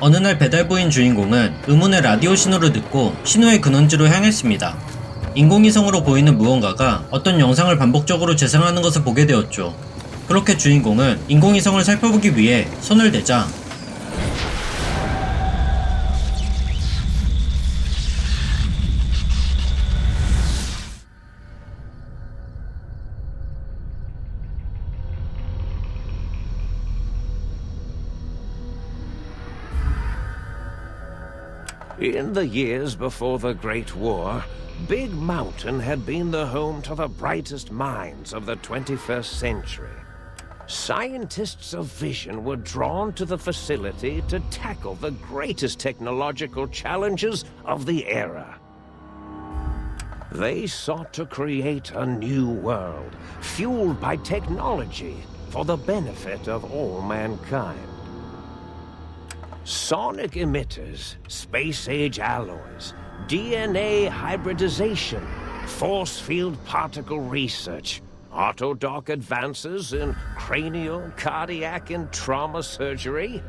어느 날 배달부인 주인공은 의문의 라디오 신호를 듣고 신호의 근원지로 향했습니다. 인공위성으로 보이는 무언가가 어떤 영상을 반복적으로 재생하는 것을 보게 되었죠. 그렇게 주인공은 인공위성을 살펴보기 위해 손을 대자 In the years before the Great War, Big Mountain had been the home to the brightest minds of the 21st century. Scientists of vision were drawn to the facility to tackle the greatest technological challenges of the era. They sought to create a new world, fueled by technology for the benefit of all mankind. Sonic emitters, space age alloys, DNA hybridization, force field particle research, autodoc advances in cranial, cardiac, and trauma surgery.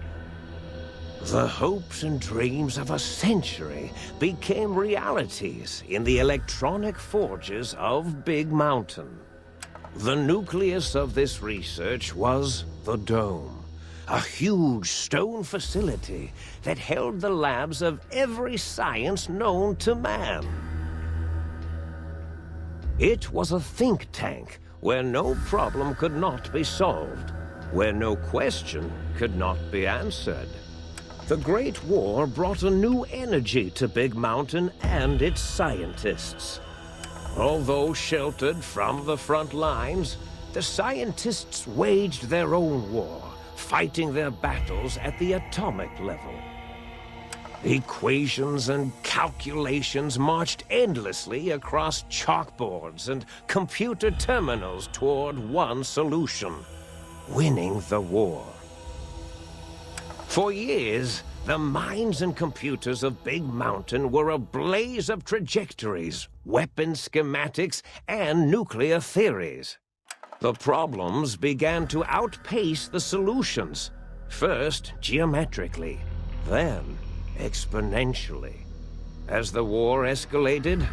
The hopes and dreams of a century became realities in the electronic forges of Big Mountain. The nucleus of this research was the Dome, a huge stone facility that held the labs of every science known to man. It was a think tank where no problem could not be solved, where no question could not be answered. The Great War brought a new energy to Big Mountain and its scientists. Although sheltered from the front lines, the scientists waged their own war, fighting their battles at the atomic level. Equations and calculations marched endlessly across chalkboards and computer terminals toward one solution winning the war. For years, the minds and computers of Big Mountain were a blaze of trajectories, weapon schematics, and nuclear theories. The problems began to outpace the solutions, first geometrically, then exponentially. As the war escalated,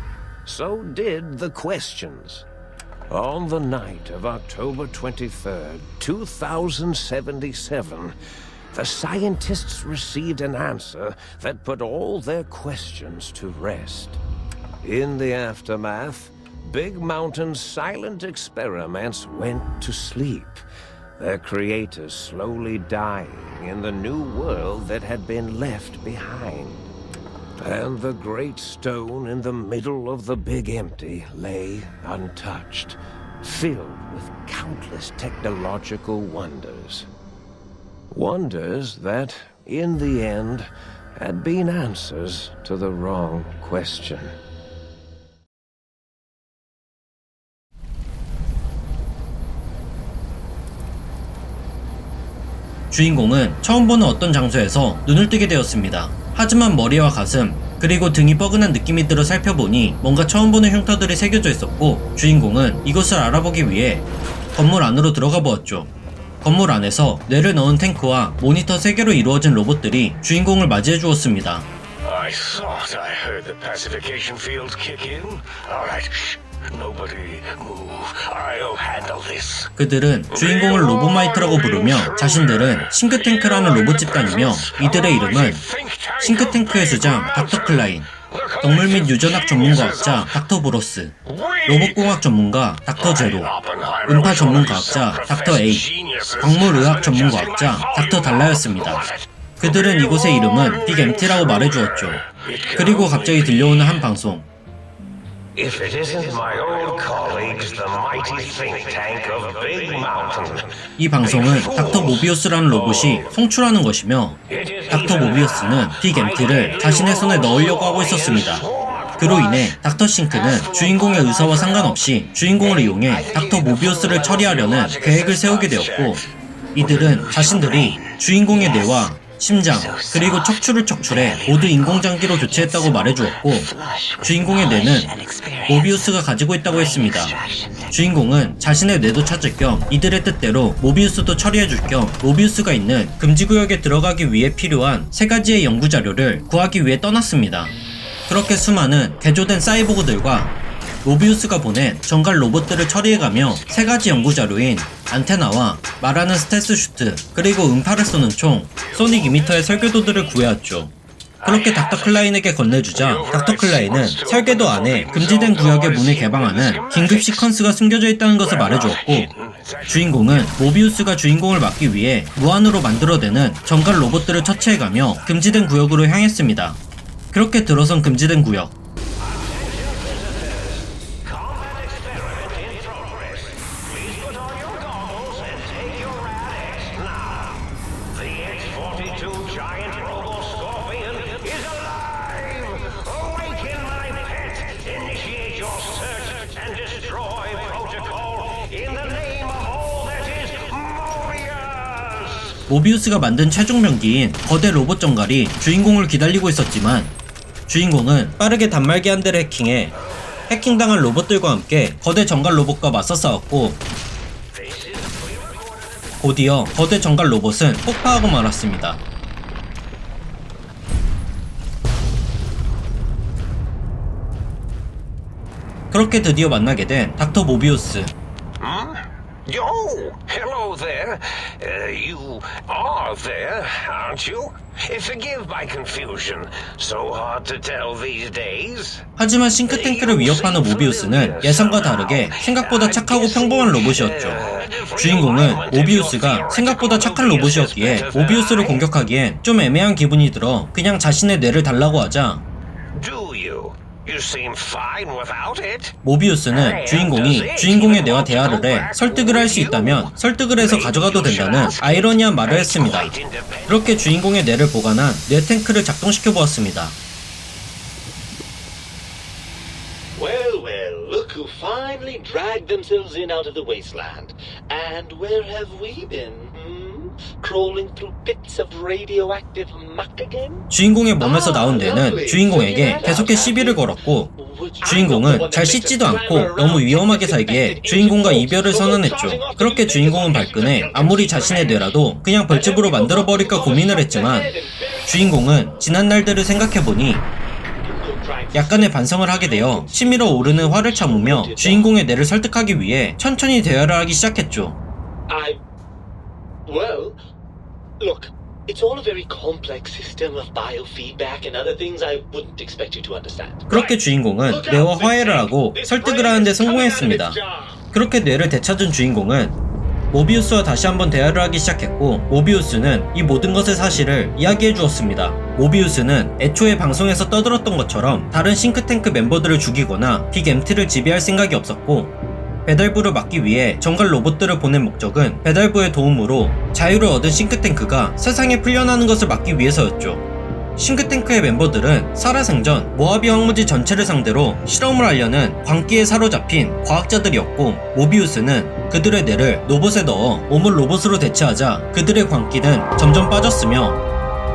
so did the questions. On the night of October 23rd, 2077, the scientists received an answer that put all their questions to rest. In the aftermath, Big Mountain's silent experiments went to sleep, their creators slowly dying in the new world that had been left behind. And the great stone in the middle of the big empty lay untouched, filled with countless technological wonders. Wonders that, in the end, had been answers to the wrong question. 주인공은 처음 보는 어떤 장소에서 눈을 뜨게 되었습니다. 하지만 머리와 가슴, 그리고 등이 뻐근한 느낌이 들어 살펴보니 뭔가 처음 보는 흉터들이 새겨져 있었고 주인공은 이것을 알아보기 위해 건물 안으로 들어가 보았죠. 건물 안에서 뇌를 넣은 탱크와 모니터 3개로 이루어진 로봇들이 주인공을 맞이해 주었습니다. I thought I heard the pacification fields kick in. All right, 그들은 주인공을 로보마이트라고 부르며 자신들은 싱크탱크라는 로봇 집단이며 이들의 이름은 싱크탱크의 수장 닥터 클라인, 동물 및 유전학 전문과학자 닥터 브로스, 로봇공학 전문가 닥터 제로, 음파 전문과학자 닥터 A, 광물의학 전문과학자 닥터 달라였습니다. 그들은 이곳의 이름은 빅 MT라고 말해주었죠. 그리고 갑자기 들려오는 한 방송. If it isn't my old colleagues, the mighty think tank of Big Mountain. 이 방송은 닥터 모비우스라는 로봇이 송출하는 것이며 닥터 모비우스는 빅 MT를 자신의 손에 넣으려고 하고 있었습니다. 그로 인해 닥터 싱크는 주인공의 의사와 상관없이 주인공을 이용해 닥터 모비우스를 처리하려는 계획을 세우게 되었고 이들은 자신들이 주인공의 뇌와 심장, 그리고 척추를 척출해 모두 인공장기로 교체했다고 말해주었고 주인공의 뇌는 모비우스가 가지고 있다고 했습니다. 주인공은 자신의 뇌도 찾을 겸 이들의 뜻대로 모비우스도 처리해줄 겸 모비우스가 있는 금지구역에 들어가기 위해 필요한 세 가지의 연구 자료를 구하기 위해 떠났습니다. 그렇게 수많은 개조된 사이보그들과 모비우스가 보낸 정갈 로봇들을 처리해가며 세 가지 연구 자료인 안테나와 말하는 스텔스 슈트 그리고 음파를 쏘는 총 소닉 이미터의 설계도들을 구해왔죠. 그렇게 닥터 클라인에게 건네주자 닥터 클라인은 설계도 안에 금지된 구역의 문을 개방하는 긴급 시퀀스가 숨겨져 있다는 것을 말해주었고 주인공은 모비우스가 주인공을 막기 위해 무한으로 만들어내는 정갈 로봇들을 처치해가며 금지된 구역으로 향했습니다. 그렇게 들어선 금지된 구역 모비우스가 만든 최종 병기인 거대 로봇 정갈이 주인공을 기다리고 있었지만 주인공은 빠르게 단말기 한 대를 해킹해 해킹당한 로봇들과 함께 거대 정갈 로봇과 맞서 싸웠고 곧이어 거대 정갈 로봇은 폭파하고 말았습니다. 그렇게 드디어 만나게 된 닥터 모비우스 Oh, hello there. Uh, you are there, aren't you? Uh, Forgive my confusion. So hard to tell these days. 하지만 싱크탱크를 위협하는 모비우스는 예상과 다르게 생각보다 착하고 평범한 로봇이었죠. 주인공은 모비우스가 생각보다 착한 로봇이었기에 모비우스를 공격하기엔 좀 애매한 기분이 들어 그냥 자신의 뇌를 달라고 하자 Do you? You seem fine without it. 모비우스는 주인공이 주인공의 뇌와 대화를 해 설득을 할 수 있다면 설득을 해서 가져가도 된다는 아이러니한 말을 했습니다. 그렇게 주인공의 뇌를 보관한 뇌 탱크를 작동시켜 보았습니다. Well, well, look who finally dragged themselves in out of the wasteland. And where have we been? Crawling through pits of radioactive muck again? 주인공의 몸에서 나온 뇌는 주인공에게 계속해 시비를 걸었고 주인공은 잘 씻지도 않고 너무 위험하게 살기에 주인공과 이별을 선언했죠. 그렇게 주인공은 발끈해 아무리 자신의 뇌라도 그냥 벌집으로 만들어버릴까 고민을 했지만 주인공은 지난 날들을 생각해보니 약간의 반성을 하게 되어 치밀어 오르는 화를 참으며 주인공의 뇌를 설득하기 위해 천천히 대화를 하기 시작했죠. Well, look, it's all a very complex system of biofeedback and other things I wouldn't expect you to understand. 그렇게 주인공은 뇌와 화해를 하고 설득을 하는데 성공했습니다. 그렇게 뇌를 되찾은 주인공은 모비우스와 다시 한번 대화를 하기 시작했고 모비우스는 이 모든 것의 사실을 이야기해 주었습니다. 모비우스는 애초에 방송에서 떠들었던 것처럼 다른 싱크탱크 멤버들을 죽이거나 빅 MT를 지배할 생각이 없었고 배달부를 막기 위해 정갈 로봇들을 보낸 목적은 배달부의 도움으로 자유를 얻은 싱크탱크가 세상에 풀려나는 것을 막기 위해서였죠. 싱크탱크의 멤버들은 살아생전 모하비 황무지 전체를 상대로 실험을 하려는 광기에 사로잡힌 과학자들이었고 모비우스는 그들의 뇌를 로봇에 넣어 몸을 로봇으로 대체하자 그들의 광기는 점점 빠졌으며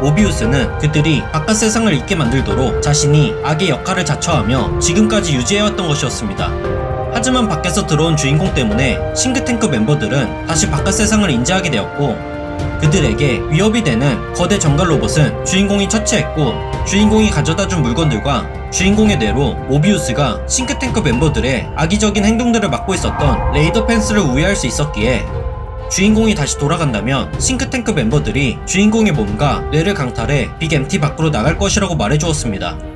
모비우스는 그들이 바깥 세상을 잊게 만들도록 자신이 악의 역할을 자처하며 지금까지 유지해왔던 것이었습니다. 하지만 밖에서 들어온 주인공 때문에 싱크탱크 멤버들은 다시 바깥 세상을 인지하게 되었고 그들에게 위협이 되는 거대 정갈 로봇은 주인공이 처치했고 주인공이 가져다 준 물건들과 주인공의 뇌로 모비우스가 싱크탱크 멤버들의 악의적인 행동들을 막고 있었던 레이더 펜스를 우회할 수 있었기에 주인공이 다시 돌아간다면 싱크탱크 멤버들이 주인공의 몸과 뇌를 강탈해 빅 MT 밖으로 나갈 것이라고 말해주었습니다.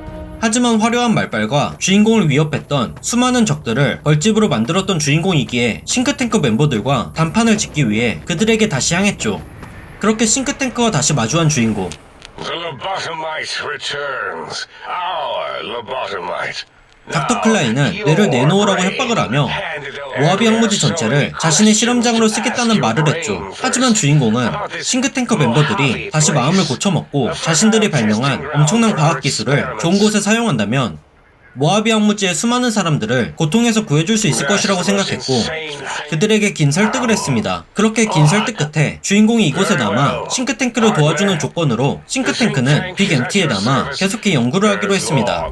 하지만 화려한 말빨과 주인공을 위협했던 수많은 적들을 벌집으로 만들었던 주인공이기에 싱크탱크 멤버들과 단판을 짓기 위해 그들에게 다시 향했죠. 그렇게 싱크탱크와 다시 마주한 주인공. The lobotomite returns. Our lobotomite. 닥터 클라인은 뇌를 내놓으라고 협박을 하며 모하비 항무지 전체를 자신의 실험장으로 쓰겠다는 말을 했죠. 하지만 주인공은 싱크탱크 멤버들이 다시 마음을 고쳐먹고 자신들이 발명한 엄청난 과학기술을 좋은 곳에 사용한다면 모하비 황무지의 수많은 사람들을 고통에서 구해줄 수 있을 것이라고 생각했고 그들에게 긴 설득을 했습니다. 그렇게 긴 설득 끝에 주인공이 이곳에 남아 싱크탱크를 도와주는 조건으로 싱크탱크는 빅 MT에 남아 계속해 연구를 하기로 했습니다.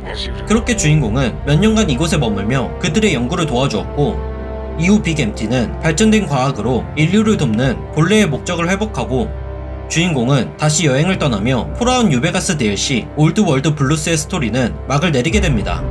그렇게 주인공은 몇 년간 이곳에 머물며 그들의 연구를 도와주었고 이후 빅 MT는 발전된 과학으로 인류를 돕는 본래의 목적을 회복하고 주인공은 다시 여행을 떠나며 폴아웃 뉴베가스 DLC 올드 월드 블루스의 스토리는 막을 내리게 됩니다.